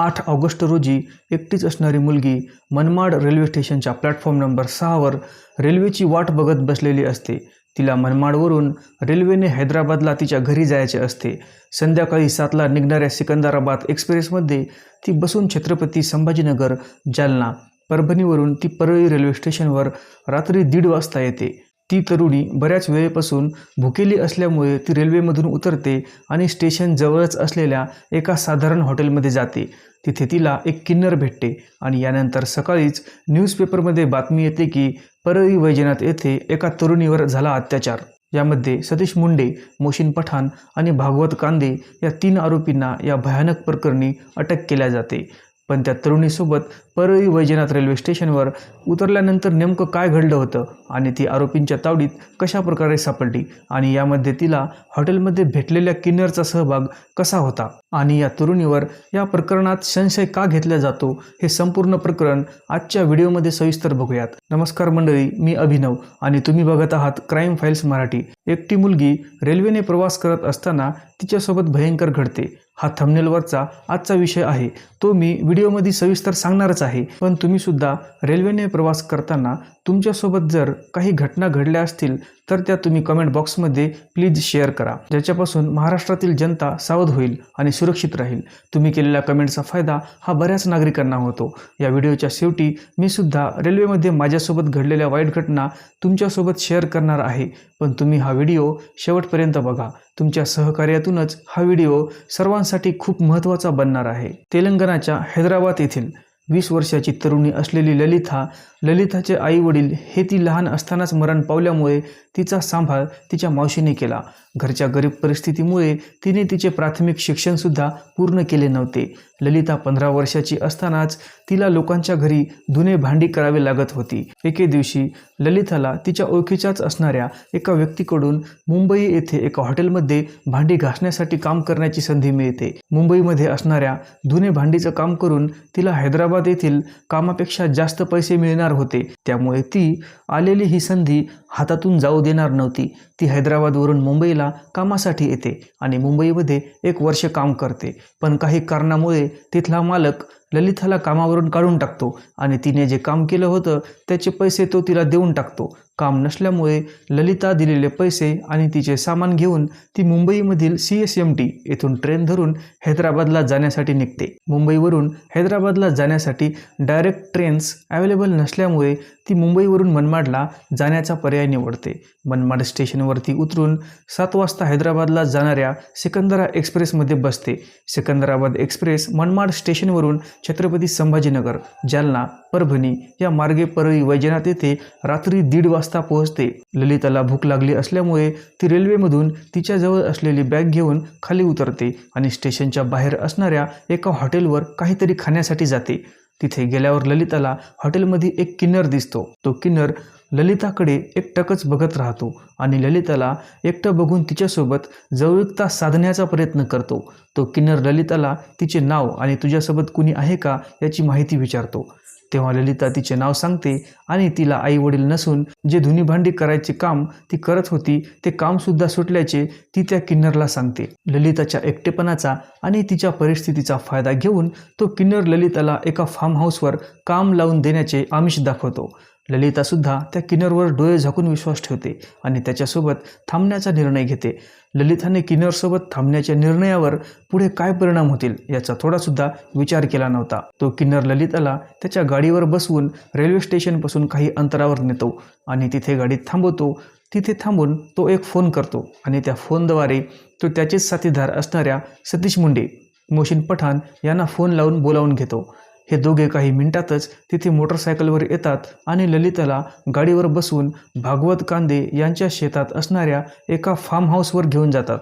आठ ऑगस्ट रोजी एकटीच असणारी मुलगी मनमाड रेल्वे स्टेशनच्या प्लॅटफॉर्म नंबर सहावर रेल्वेची वाट बघत बसलेली असते. तिला मनमाडवरून रेल्वेने हैदराबादला तिच्या घरी जायचे असते. संध्याकाळी सातला निघणाऱ्या सिकंदराबाद एक्सप्रेसमध्ये ती बसून छत्रपती संभाजीनगर जालना परभणीवरून ती परळी रेल्वे स्टेशनवर रात्री दीड वाजता येते. ती तरुणी बऱ्याच वेळेपासून भुकेली असल्यामुळे ती रेल्वेमधून उतरते आणि स्टेशन जवळच असलेल्या एका साधारण हॉटेलमध्ये जाते. तिथे तिला एक किन्नर भेटते आणि यानंतर सकाळीच न्यूजपेपरमध्ये बातमी येते की परळी वैजनाथ येथे एका तरुणीवर झाला अत्याचार. यामध्ये सतीश मुंडे मोशीन पठाण आणि भागवत कांदे या तीन आरोपींना या भयानक प्रकरणी अटक केल्या जाते. पण त्या तरुणीसोबत परळी वैजनाथ रेल्वे स्टेशनवर उतरल्यानंतर नेमकं काय घडलं होतं आणि ती आरोपींच्या तावडीत कशा प्रकारे सापडली आणि यामध्ये तिला हॉटेलमध्ये भेटलेल्या किन्नरचा सहभाग कसा होता आणि या तरुणीवर या प्रकरणात संशय का घेतला जातो हे संपूर्ण प्रकरण आजच्या व्हिडिओमध्ये सविस्तर बघूयात. नमस्कार मंडळी मी अभिनव आणि तुम्ही बघत आहात क्राईम फाईल्स मराठी. एकटी मुलगी रेल्वेने प्रवास करत असताना तिच्यासोबत भयंकर घडते. हा थंबनेलवरचा आजचा विषय आहे. तो मी व्हिडिओमध्ये सविस्तर सांगणारच आहे. पण तुम्हीसुद्धा रेल्वेने प्रवास करताना तुमच्यासोबत जर काही घटना घडल्या असतील तर त्या तुम्ही कमेंट बॉक्समध्ये प्लीज शेअर करा. ज्याच्यापासून महाराष्ट्रातील जनता सावध होईल आणि सुरक्षित राहील. तुम्ही केलेल्या कमेंटचा फायदा हा बऱ्याच नागरिकांना होतो. या व्हिडिओच्या शेवटी मी सुद्धा रेल्वेमध्ये माझ्यासोबत घडलेल्या वाईट घटना तुमच्यासोबत शेअर करणार आहे. पण तुम्ही हा व्हिडिओ शेवटपर्यंत बघा. तुमच्या सहकार्यातूनच हा व्हिडिओ सर्वांसाठी खूप महत्त्वाचा बनणार आहे. तेलंगणाच्या हैदराबाद येथील वीस वर्षाची तरुणी असलेली ललिता ललिताचे आई वडील हे ती लहान असतानाच मरण पावल्यामुळे तिचा सांभाळ तिच्या मावशीने केला. घरच्या गरीब परिस्थितीमुळे तिने तिचे प्राथमिक शिक्षणसुद्धा पूर्ण केले नव्हते. ललिता पंधरा वर्षाची असतानाच तिला लोकांच्या घरी धुणे भांडी करावी लागत होती. एके दिवशी ललिताला तिच्या ओळखीच्याच असणाऱ्या एका व्यक्तीकडून मुंबई येथे एका हॉटेलमध्ये भांडी घासण्यासाठी काम करण्याची संधी मिळते. मुंबईमध्ये असणाऱ्या धुणे भांडीचं काम करून तिला हैदराबाद येथील कामापेक्षा जास्त पैसे मिळणार होते. त्यामुळे ती आलेली ही संधी हातातून जाऊ देणार नव्हती. ती हैदराबादवरून मुंबईला कामासाठी येते आणि मुंबईमध्ये एक वर्ष काम करते. पण काही कारणामुळे तिथला मालक ललिताला कामावरून काढून टाकतो आणि तिने जे काम केलं होतं त्याचे पैसे तो तिला देऊन टाकतो. काम नसल्यामुळे ललिता दिलेले पैसे आणि तिचे सामान घेऊन ती मुंबईमधील सी एस एम टी येथून ट्रेन धरून हैदराबादला जाण्यासाठी निघते. मुंबईवरून हैदराबादला जाण्यासाठी डायरेक्ट ट्रेन्स अवेलेबल नसल्यामुळे ती मुंबईवरून मनमाडला जाण्याचा पर्याय निवडते. मनमाड स्टेशनवरती उतरून सात वाजता हैदराबादला जाणाऱ्या सिकंदरा एक्सप्रेसमध्ये बसते. सिकंदराबाद एक्सप्रेस मनमाड स्टेशनवरून छत्रपती संभाजीनगर जालना परभणी या मार्गे परळी वैजनाथ येथे रात्री दीड वाजता पोहोचते. ललिताला भूक लागली असल्यामुळे ती रेल्वेमधून तिच्याजवळ असलेली बॅग घेऊन खाली उतरते आणि स्टेशनच्या बाहेर असणाऱ्या एका हॉटेलवर काहीतरी खाण्यासाठी जाते. तिथे गेल्यावर ललिताला हॉटेलमध्ये एक किन्नर दिसतो. तो किन्नर ललिताकडे एकटकच बघत राहतो आणि ललिताला एकटं बघून तिच्यासोबत जवळता साधण्याचा प्रयत्न करतो. तो किन्नर ललिताला तिचे नाव आणि तुझ्यासोबत कुणी आहे का याची माहिती विचारतो. तेव्हा ललिता तिचे नाव सांगते आणि तिला आई वडील नसून जे धुनी भांडी करायचे काम ती करत होती ते कामसुद्धा सुटल्याचे ती त्या किन्नरला सांगते. ललिताच्या एकटेपणाचा आणि तिच्या परिस्थितीचा फायदा घेऊन तो किन्नर ललिताला एका फार्म हाऊसवर काम लावून देण्याचे आमिष दाखवतो. ललितासुद्धा त्या किन्नरवर डोळे झाकून विश्वास ठेवते आणि त्याच्यासोबत थांबण्याचा निर्णय घेते. ललिताने किन्नरसोबत थांबण्याच्या निर्णयावर पुढे काय परिणाम होतील याचा थोडासुद्धा विचार केला नव्हता. तो किन्नर ललिताला त्याच्या गाडीवर बसवून रेल्वे स्टेशनपासून काही अंतरावर नेतो आणि तिथे गाडीत थांबवतो. तिथे थांबून तो एक फोन करतो आणि त्या फोनद्वारे तो त्याचेच साथीदार असणाऱ्या सतीश मुंडे मोशिन पठाण यांना फोन लावून बोलावून घेतो. हे दोघे काही मिनिटातच तिथे मोटरसायकलवर येतात आणि ललिताला गाडीवर बसवून भागवत कांदे यांच्या शेतात असणाऱ्या एका फार्म हाऊसवर घेऊन जातात.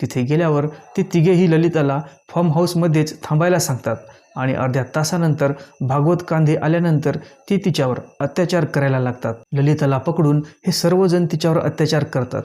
तिथे गेल्यावर ते तिघेही ललिताला फार्म हाऊसमध्येच थांबायला सांगतात आणि अर्ध्या तासानंतर भागवत कांदे आल्यानंतर ते तिच्यावर अत्याचार करायला लागतात. ललिताला पकडून हे सर्वजण तिच्यावर अत्याचार करतात.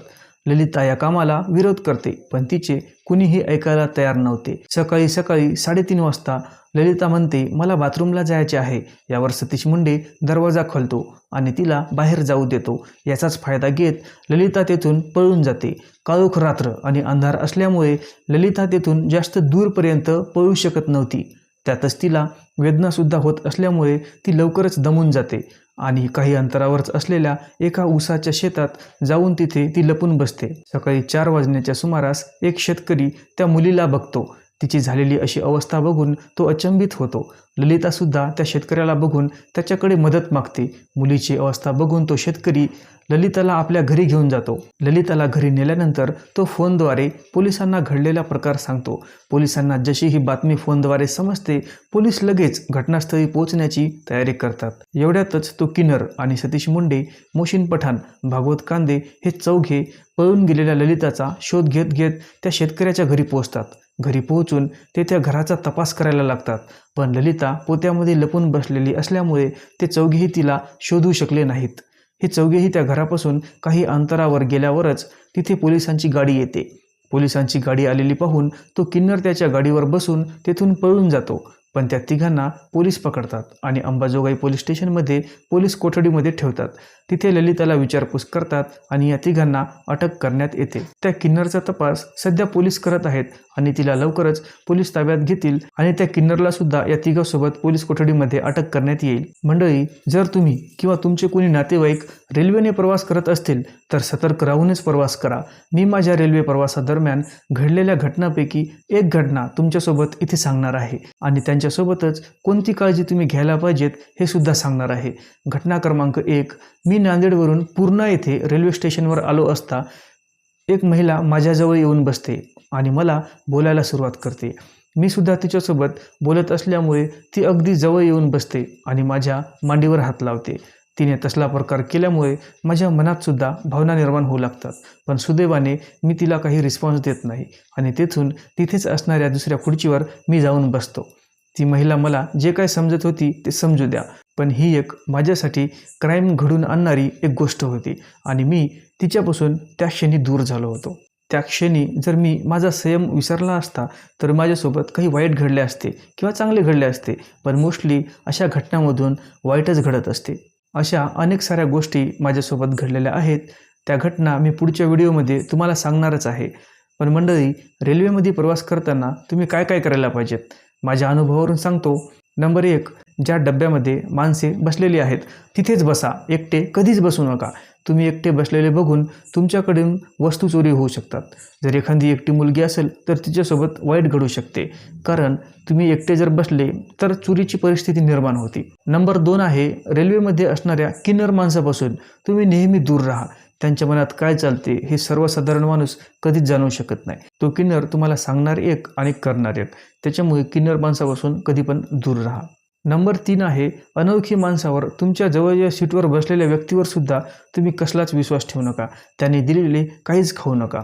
ललिता या कामाला विरोध करते पण तिचे कुणीही ऐकायला तयार नव्हते. सकाळी सकाळी साडेतीन वाजता ललिता म्हणते मला बाथरूमला जायचे आहे. यावर सतीश मुंडे दरवाजा खोलतो आणि तिला बाहेर जाऊ देतो. याचाच फायदा घेत ललिता तेथून पळून जाते. काळोख रात्र आणि अंधार असल्यामुळे ललिता तेथून जास्त दूरपर्यंत पळू शकत नव्हती. त्यातच तिला वेदनासुद्धा होत असल्यामुळे ती लवकरच दमून जाते आणि काही अंतरावरच असलेल्या एका ऊसाच्या शेतात जाऊन तिथे ती लपून बसते. सकाळी चार वाजण्याच्या सुमारास एक शेतकरी त्या मुलीला बघतो. तिची झालेली अशी अवस्था बघून तो अचंबित होतो. ललितासुद्धा त्या शेतकऱ्याला बघून त्याच्याकडे मदत मागते. मुलीची अवस्था बघून तो शेतकरी ललिताला आपल्या घरी घेऊन जातो. ललिताला घरी नेल्यानंतर तो फोनद्वारे पोलिसांना घडलेला प्रकार सांगतो. पोलिसांना जशी ही बातमी फोनद्वारे समजते पोलीस लगेच घटनास्थळी पोहोचण्याची तयारी करतात. एवढ्यातच तो किन्नर आणि सतीश मुंडे मोशीन पठाण भागवत कांदे हे चौघे पळून गेलेल्या ललिताचा शोध घेत घेत त्या शेतकऱ्याच्या घरी पोहोचतात. घरी पोहोचून ते त्या घराचा तपास करायला लागतात. पण ललिता पोत्यामध्ये लपून बसलेली असल्यामुळे ते चौघेही तिला शोधू शकले नाहीत. हे चौघेही त्या घरापासून काही अंतरावर गेल्यावरच तिथे पोलिसांची गाडी येते. पोलिसांची गाडी आलेली पाहून तो किन्नर त्याच्या गाडीवर बसून तेथून पळून जातो पण त्या तिघांना पोलीस पकडतात आणि अंबाजोगाई पोलीस स्टेशनमध्ये पोलीस कोठडीमध्ये ठेवतात. तिथे ललिताला विचारपूस करतात आणि या तिघांना अटक करण्यात येते. त्या किन्नरचा तपास सध्या पोलीस करत आहेत आणि तिला लवकरच पोलीस ताब्यात घेतील आणि त्या किन्नरला सुद्धा या तिघांसोबत पोलीस कोठडीमध्ये अटक करण्यात येईल. मंडळी जर तुम्ही किंवा तुमचे कोणी नातेवाईक रेल्वेने प्रवास करत असतील तर सतर्क राहूनच प्रवास करा. मी माझ्या रेल्वे प्रवासादरम्यान घडलेल्या घटनापैकी एक घटना तुमच्यासोबत इथे सांगणार आहे आणि त्यांच्यासोबतच कोणती काळजी तुम्ही घ्यायला पाहिजेत हे सुद्धा सांगणार आहे. घटना क्रमांक एक मी नांदेडवरून पूर्णा येथे रेल्वे स्टेशनवर आलो असता एक महिला माझ्याजवळ येऊन बसते. आणि मला बोलायला सुरुवात करते. मी सुद्धा तिच्यासोबत बोलत असल्यामुळे ती अगदी जवळ येऊन बसते आणि माझ्या मांडीवर हात लावते. तिने तसला प्रकार केल्यामुळे माझ्या मनात सुद्धा भावना निर्माण होऊ लागतात. पण सुदैवाने मी तिला काही रिस्पॉन्स देत नाही आणि तेथून तिथेच असणाऱ्या दुसऱ्या खुर्चीवर मी जाऊन बसतो. ती महिला मला जे काय समजत होती ते समजू द्या. पण ही एक माझ्यासाठी क्राईम घडून आणणारी एक गोष्ट होती आणि मी तिच्यापासून त्या क्षणी दूर झालो होतो. त्या क्षणी जर मी माझा संयम विसरला असता तर माझ्यासोबत काही वाईट घडले असते किंवा चांगले घडले असते. पण मोस्टली अशा घटनांमधून वाईटच घडत असते. अशा अनेक साऱ्या गोष्टी माझ्यासोबत घडलेल्या आहेत. त्या घटना मी पुढच्या व्हिडिओमध्ये तुम्हाला सांगणारच आहे. पण मंडळी रेल्वेमध्ये प्रवास करताना तुम्ही काय काय करायला पाहिजेत? माझ्या अनुभवावरून सांगतो. नंबर एक ज्या डब्यामध्ये माणसे बसलेली आहेत तिथेच बसा. एकटे कधीच बसू नका. तुम्ही एकटे बसलेले बघून तुमच्याकडून वस्तू चोरी होऊ शकतात. जर एखादी एकटी मुलगी असेल तर तिच्यासोबत वाईट घडू शकते. कारण तुम्ही एकटे जर बसले तर चोरीची परिस्थिती निर्माण होती. नंबर दोन आहे रेल्वेमध्ये असणाऱ्या किन्नर माणसापासून तुम्ही नेहमी दूर राहा. त्यांच्या मनात काय चालते हे सर्वसाधारण माणूस कधीच जाणवू शकत नाही. तो किन्नर तुम्हाला सांगणार एक आणि करणार एक. त्याच्यामुळे किन्नर माणसापासून कधी पण दूर राहा. नंबर तीन आहे अनोळखी माणसावर तुमच्या जवळच्या सीटवर बसलेल्या व्यक्तीवर सुद्धा तुम्ही कसलाच विश्वास ठेवू नका. त्यांनी दिलेले काहीच खाऊ नका.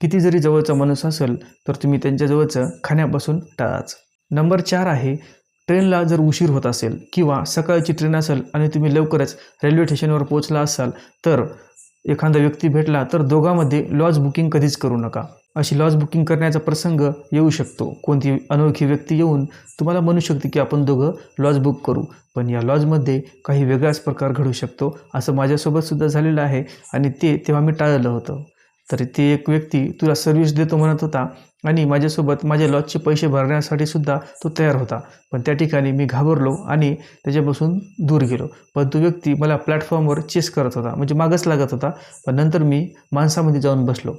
किती जरी जवळचा माणूस असेल तर तुम्ही त्यांच्याजवळचं खाण्यापासून टाळाच. नंबर चार आहे ट्रेनला जर उशीर होत असेल किंवा सकाळची ट्रेन असेल आणि तुम्ही लवकरच रेल्वे स्टेशनवर पोहोचला असाल तर एखादा व्यक्ती भेटला तर दोघांमध्ये लॉज बुकिंग कधीच करू नका. अशी लॉज बुकिंग करण्याचा प्रसंग येऊ शकतो. कोणती अनोळखी व्यक्ती येऊन तुम्हाला म्हणू शकते की आपण दोघं लॉज बुक करू. पण या लॉजमध्ये काही वेगळाच प्रकार घडू शकतो असं माझ्यासोबतसुद्धा झालेलं आहे आणि ते तेव्हा मी टाळलं होतं. तर ती एक व्यक्ती तुला सर्व्हिस देतो म्हणत होता आणि माझ्यासोबत माझ्या लॉजचे पैसे भरण्यासाठी सुद्धा तो तयार होता. पण त्या ठिकाणी मी घाबरलो आणि त्याच्यापासून दूर गेलो. पण तो व्यक्ती मला प्लॅटफॉर्मवर चेस करत होता म्हणजे मागच लागत होता. पण नंतर मी माणसामध्ये जाऊन बसलो.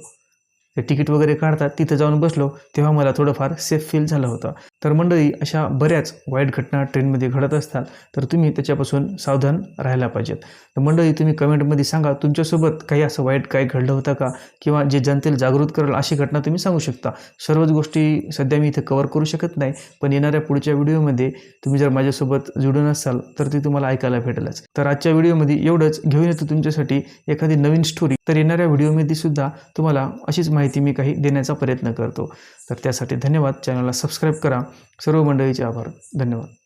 ते तिकीट वगैरे काढतात तिथं जाऊन बसलो तेव्हा मला थोडंफार सेफ फील झालं होतं. तर मंडळी अशा बऱ्याच वाईट घटना ट्रेनमध्ये घडत असतात तर तुम्ही त्याच्यापासून सावधान राहायला पाहिजेत. तर मंडळी तुम्ही कमेंटमध्ये सांगा तुमच्यासोबत काही असं वाईट काय घडलं होतं का? किंवा जे जनतेला जागृत करेल अशी घटना तुम्ही सांगू शकता. सर्वच गोष्टी सध्या मी इथे कवर करू शकत नाही पण येणाऱ्या पुढच्या व्हिडिओमध्ये तुम्ही जर माझ्यासोबत जुडून असाल तर ती तुम्हाला ऐकायला भेटेलच. तर आजच्या व्हिडिओमध्ये एवढंच. घेऊन येतो तुमच्यासाठी एखादी नवीन स्टोरी तर येणाऱ्या व्हिडिओमध्ये सुद्धा तुम्हाला अशीच माहिती मी काही देण्याचा प्रयत्न करतो. तर त्यासाठी धन्यवाद. चॅनलला सबस्क्राईब करा. सर्व मंडळीचे आभार. धन्यवाद.